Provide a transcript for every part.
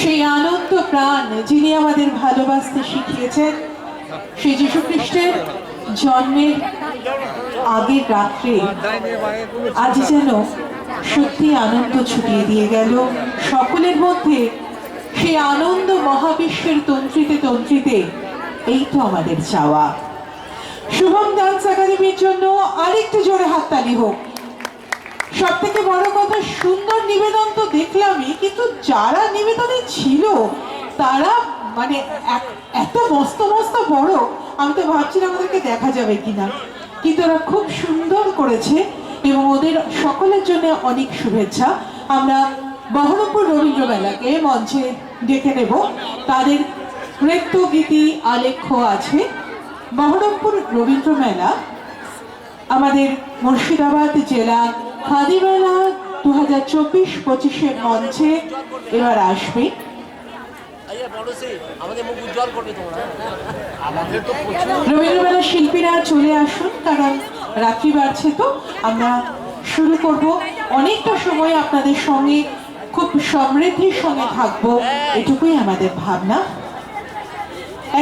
সেই আনন্দ প্রাণ যিনি আমাদের ভালোবাসতে শিখিয়েছেন, সেই যীশু খ্রিস্টের জন্মের আগের রাত্রে আজ যেন সত্যি আনন্দ ছুটিয়ে দিয়ে গেল। সকলের মধ্যে সেই আনন্দ মহাবিশ্বের তন্ত্রিতে তন্ত্রিতে, এই তো আমাদের চাওয়া। শুভম ডান্স একাডেমির জন্য আরেকটু জোরে হাততালি হোক। সব থেকে বড় কথা, সুন্দর নিবেদন তো দেখলামই, কিন্তু যারা নিবেদনে ছিল, তারা মানে এত মস্ত মস্ত বড়, আমি তো ভাবছিলাম ওদেরকে দেখা যাবে কিনা। কিন্তু ওরা খুব সুন্দর করেছে এবং ওদের সকলের জন্য অনেক শুভেচ্ছা। আমরা বহরমপুর রবীন্দ্র মেলাকে মঞ্চে ডেকে নেব। তাদের নৃত্য গীতি আলেখ্য আছে। বহরমপুর রবীন্দ্র মেলা আমাদের মুর্শিদাবাদ জেলা খাদি মেলা দু হাজার চব্বিশ পঁচিশের মঞ্চে এবার আসবে। রবীন্দ্রমেলার শিল্পীরা চলে আসুন কারণ রাত্রি বাড়ছে তো। আমরা শুরু করব। অনেকটা সময় আপনাদের সঙ্গে খুব সমৃদ্ধির সঙ্গে থাকব এটুকুই আমাদের ভাবনা।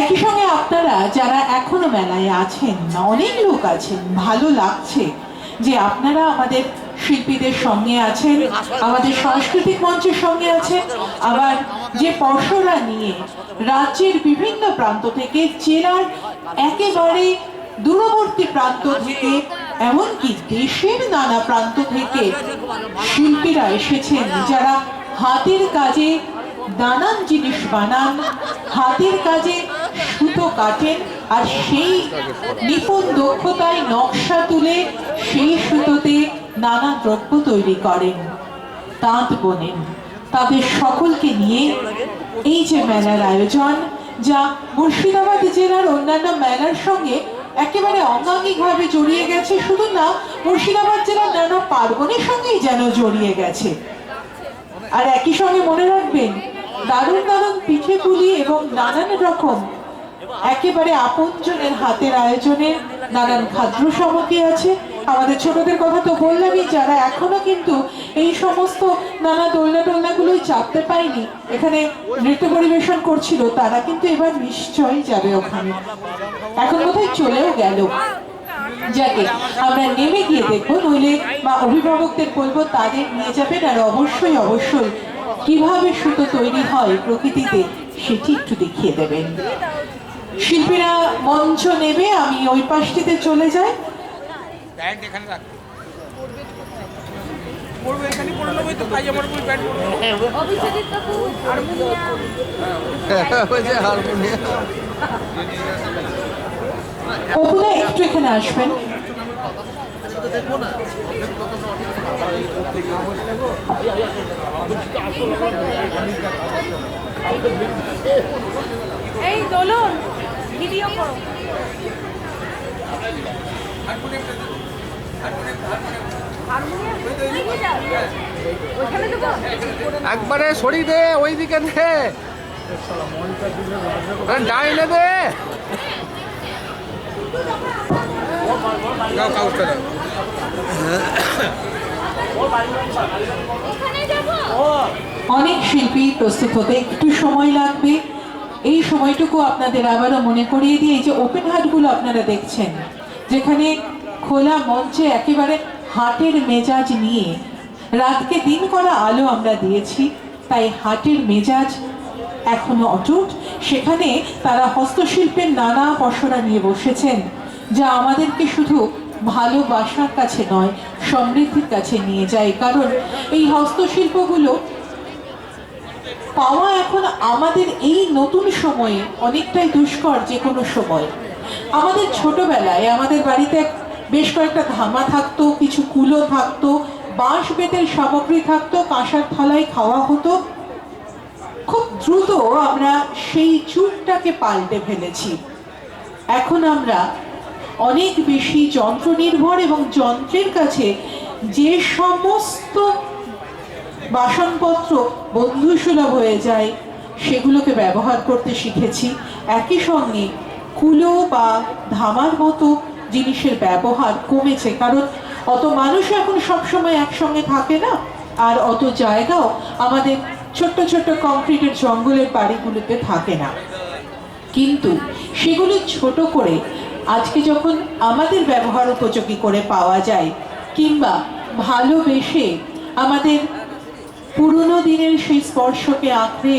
একই সঙ্গে আপনারা যারা এখনও মেলায় আছেন অনেক লোক আছেন ভালো লাগছে যে আপনারা আমাদের শিল্পীদের সঙ্গে আছেন, আমাদের সাংস্কৃতিক মঞ্চের সঙ্গে আছেন, আবার যে পশরা নিয়ে রাজ্যের বিভিন্ন প্রান্ত থেকে জেলার একেবারে দূরবর্তী প্রান্ত থেকে, এমনকি দেশের নানা প্রান্ত থেকে শিল্পীরা এসেছেন যারা হাতের কাজে নানান জিনিস বানান, হাতের কাজে সুতো কাটেন, আর সেই নিপুণ দক্ষতায় নকশা তুলে সেই সুতোতে নানা দ্রব্য তৈরি করেন, তাঁত বোনেন। তাদের সকলকে নিয়ে এই যে মেলার আয়োজন, যা মুর্শিদাবাদ জেলার অন্যান্য মেলার সঙ্গে একেবারে অঙ্গাঙ্গিকভাবে জড়িয়ে গেছে, শুধু না, মুর্শিদাবাদ জেলার নানা পার্বণের সঙ্গেই যেন জড়িয়ে গেছে। আর একই সঙ্গে মনে রাখবেন, দারুণ দারুণ পিঠে পুলি এবং নানান রকম একেবারে আপনজনের হাতের আয়োজনে নানান খাদ্য সামগ্রী আছে। আমাদের ছোটদের কথা তো বললামই, যারা এখনও কিন্তু এই সমস্ত নানা দোলনা টোলনাগুলোই চাপতে পায়নি এখানে নৃত্য পরিবেশন করছিল, তারা কিন্তু এবার নিশ্চয়ই যাবে ওখানে। এখন কোথায় চলেও গেল। যাকে আমরা নেমে গিয়ে দেখব, নইলে বা অভিভাবকদের বলব, তাদের নিয়ে যাবেন আর অবশ্যই অবশ্যই কীভাবে সুতো তৈরি হয় প্রকৃতিতে, সেটি একটু দেখিয়ে দেবেন। শিল্পীরা মঞ্চ নেবে, আমি ওই পাশটিতে চলে যাই। প্যান্ট এখানে রাখ। পড়ব এখানে নেব তো পায়জামার উপর প্যান্ট পরবো। অভিষেকের কাকু হারমোনিয়াম। অপুদা একটু এখানে আসবেন। এই দোলন ভিডিও করো। একবারে সরি দে ওই দিকে দে। ডাইলে দে অনেক শিল্পী প্রস্তুত হতে একটু সময় লাগবে। এই সময়টুকু আপনাদের আবারও মনে করিয়ে দিয়ে এই যে ওপেন হাটগুলো আপনারা দেখছেন যেখানে খোলা মঞ্চে একেবারে হাটের মেজাজ নিয়ে। রাতকে দিন করা আলো আমরা দিয়েছি, তাই হাটের মেজাজ এখনও অটুট। সেখানে তারা হস্তশিল্পের নানা পসরা নিয়ে বসেছেন, যা আমাদেরকে শুধু ভালোবাসার কাছে নয়, সমৃদ্ধির কাছে নিয়ে যায়। কারণ এই হস্তশিল্পগুলো পাওয়া এখন আমাদের এই নতুন সময়ে অনেকটাই দুষ্কর যে কোনো সময়। আমাদের ছোটবেলায় আমাদের বাড়িতে বেশ কয়েকটা ধামা থাকতো, কিছু কুলো থাকতো, বাঁশ বেতের সামগ্রী থাকতো, কাঁসার থালায় খাওয়া হতো। খুব দ্রুত আমরা সেই যুগটাকে পাল্টে ফেলেছি। এখন আমরা অনেক বেশি যন্ত্র নির্ভর এবং যন্ত্রের কাছে যে সমস্ত বাসনপত্র বন্ধুসুলভ হয়ে যায়, সেগুলোকে ব্যবহার করতে শিখেছি। একই সঙ্গে কুলো বা ধামার মতো জিনিসের ব্যবহার কমেছে। কারণ অত মানুষ এখন সবসময় একসঙ্গে থাকে না। আর অত জায়গাও আমাদের ছোট্ট ছোট্ট কংক্রিটের জঙ্গলের বাড়িগুলোতে থাকে না। কিন্তু সেগুলো ছোট করে আজকে যখন আমাদের ব্যবহার উপযোগী করে পাওয়া যায়, কিংবা ভালোবেসে আমাদের পুরনো দিনের সেই স্পর্শকে আঁকড়ে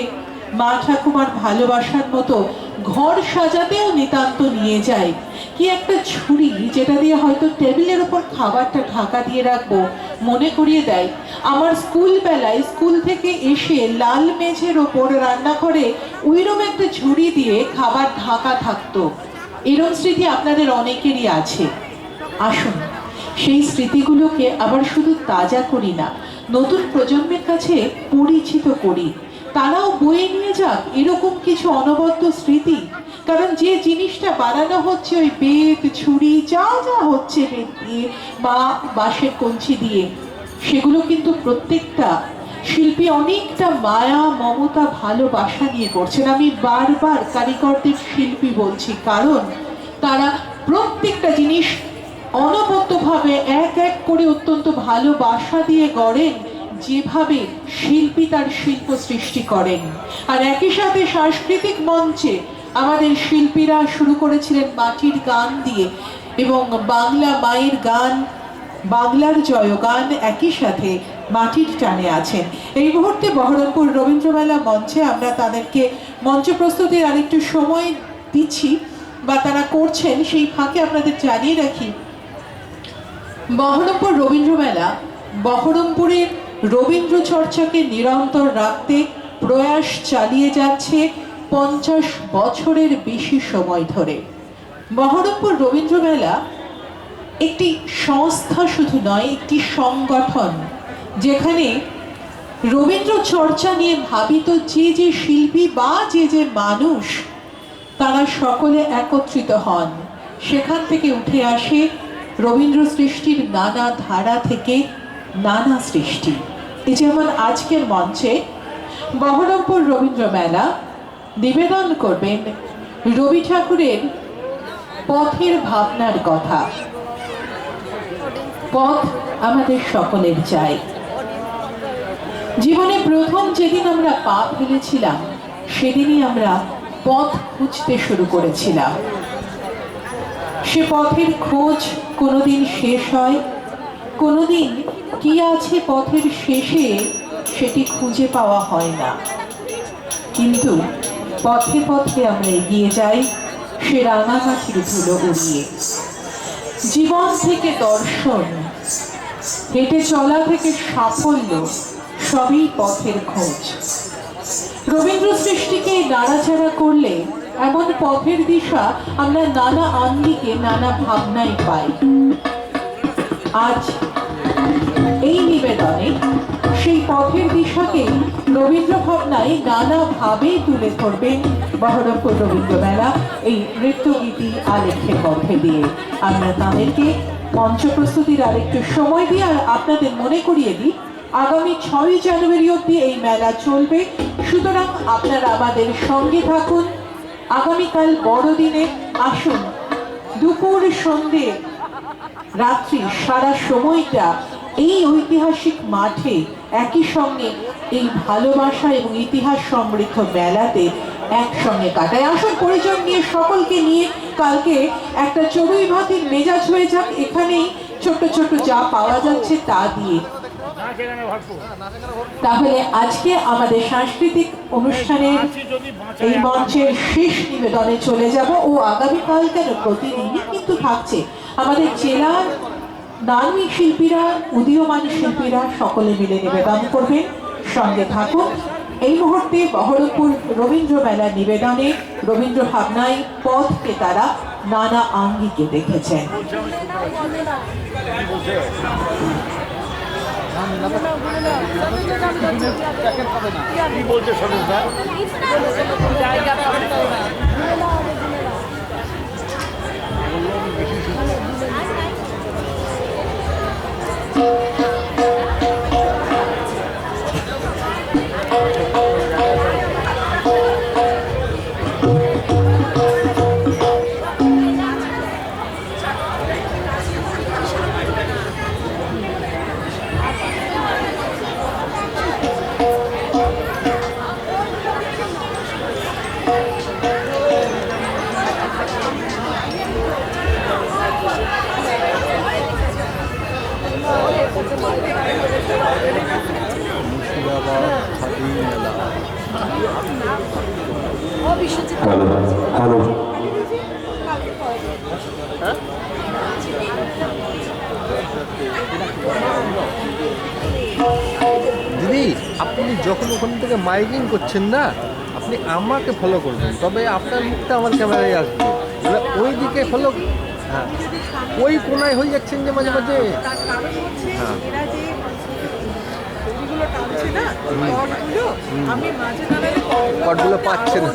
মা ঠাকুমার ভালোবাসার মতো ঘর সাজাতেও নিতান্ত নিয়ে যায় কি একটা ছুরি যেটা দিয়ে হয়তো টেবিলের ওপর খাবারটা ঢাকা দিয়ে রাখব, মনে করিয়ে দেয়। আমার স্কুল বেলায় স্কুল থেকে এসে লাল মেঝের ওপর রান্নাঘরে ওইরকম একটা ঝুড়ি দিয়ে খাবার ঢাকা থাকতো। এরম স্মৃতি আপনাদের অনেকেরই আছে। আসুন, সেই স্মৃতিগুলোকে আবার শুধু তাজা করি না, নতুন প্রজন্মের কাছে পরিচিত করি। তারাও বয়ে নিয়ে যাক এরকম কিছু অনবদ্য স্মৃতি। কারণ যে জিনিসটা বানানো হচ্ছে, ওই বেত, ছুরি, যা যা হচ্ছে বেত দিয়ে বা বাঁশের কঞ্চি দিয়ে, সেগুলো কিন্তু প্রত্যেকটা শিল্পী অনেকটা মায়া, মমতা, ভালোবাসা নিয়ে করছেন। আমি বারবার কারিগরদের শিল্পী বলছি, কারণ তারা প্রত্যেকটা জিনিস অনবদ্যভাবে এক এক করে অত্যন্ত ভালোবাসা দিয়ে গড়েন। যেভাবে শিল্পী তার শিল্প সৃষ্টি করেন। আর একই সাথে সাংস্কৃতিক মঞ্চে আমাদের শিল্পীরা শুরু করেছিলেন মাটির গান দিয়ে এবং বাংলা মায়ের গান, বাংলার জয়গান একই সাথে মাটির টানে আছেন। এই মুহূর্তে বহরমপুর রবীন্দ্রমেলা মঞ্চে আমরা তাদেরকে মঞ্চ প্রস্তুতির আরেকটু সময় দিচ্ছি বা তারা করছেন, সেই ফাঁকে আপনাদের জানিয়ে রাখি, বহরমপুর রবীন্দ্রমেলা বহরমপুরের রবীন্দ্র চর্চাকে নিরন্তর রাখতে প্রয়াস চালিয়ে যাচ্ছে পঞ্চাশ বছরের বেশি সময় ধরে। বহরমপুর রবীন্দ্রমেলা একটি সংস্থা শুধু নয়, একটি সংগঠন, যেখানে রবীন্দ্র চর্চা নিয়ে ভাবিত যে যে শিল্পী বা যে যে মানুষ, তারা সকলে একত্রিত হন। সেখান থেকে উঠে আসে রবীন্দ্র সৃষ্টির নানা ধারা থেকে নানা সৃষ্টি। যেমন আজকের মঞ্চে বহরমপুর রবীন্দ্র মেলা, নিবেদন করবেন রবি ঠাকুরের পথের ভাবনার কথা। পথ আমাদের সকলের চাই। জীবনে প্রথম যেদিন আমরা পা ফেলেছিলাম, সেদিনই আমরা পথ খুঁজতে শুরু করেছিলাম। সে পথের খোঁজ কোনোদিন শেষ হয়, কোনোদিন কি আছে পথের শেষে সেটি খুঁজে পাওয়া হয় না। কিন্তু পথে পথে আমরা এগিয়ে যাই সে রাঙামাটির ধুলো উড়িয়ে। জীবন থেকে দর্শন, হেঁটে চলা থেকে সাফল্য, সবই পথের খোঁজ। রবীন্দ্র সৃষ্টিকে নাড়াচাড়া করলে এমন পথের দিশা আমরা নানা আঙ্গিকে নানা ভাবনায় পাই। আজ এই নিবেদনে সেই পথের দিশাকে রবীন্দ্র ভাবনায় নানাভাবে তুলে ধরবেন বহরমপুর রবীন্দ্র মেলা এই নৃত্যগীতি আলেখ্যের মধ্যে দিয়ে। আমরা তাদেরকে মঞ্চ প্রস্তুতির আরেকটু সময় দিয়ে আর আপনাদের মনে করিয়ে দিই, আগামী ছয় জানুয়ারি অবধি এই মেলা চলবে। সুতরাং আপনারা আমাদের সঙ্গে থাকুন। আগামীকাল বড়দিনে আসুন। দুপুর সন্ধে, রাত্রি সারা সময়টা এই ঐতিহাসিক মাঠে একই সঙ্গে এই ভালোবাসা এবং ইতিহাস সমৃদ্ধ মেলাতে একসঙ্গে কাটায়। আসুন, পরিচয় নিয়ে সকলকে নিয়ে কালকে একটা চড়ুই ভাতির মেজাজ হয়ে যাক। এখানেই ছোট ছোট যা পাওয়া যাচ্ছে তা দিয়ে। তাহলে আজকে আমাদের সাংস্কৃতিক অনুষ্ঠানের এই মঞ্চের শেষ নিবেদনে চলে যাব। ও আগামীকাল কেন প্রতিদিনই কিন্তু থাকছে। আমাদের জেলার নামী শিল্পীরা উদীয়মান শিল্পীরা সকলে মিলে নিবেদন করবেন। সঙ্গে থাকুন। এই মুহূর্তে বহরমপুর রবীন্দ্র মেলার নিবেদনে রবীন্দ্র ভাবনায় পথকে তারা নানা আঙ্গিকে দেখেছেন। জায়গা পাবে আপনি যখন ওখান থেকে মাইকিং করছেন না আপনি আমাকে ফলো করবেন। তবে আপনার মুখটা আমার ক্যামেরায় আসবে। এবার ওই দিকে ফলো হ্যাঁ। ওই কোনায় হয়ে যাচ্ছেন যে মাঝে মাঝে। হ্যাঁ। কটগুলো পাচ্ছে না।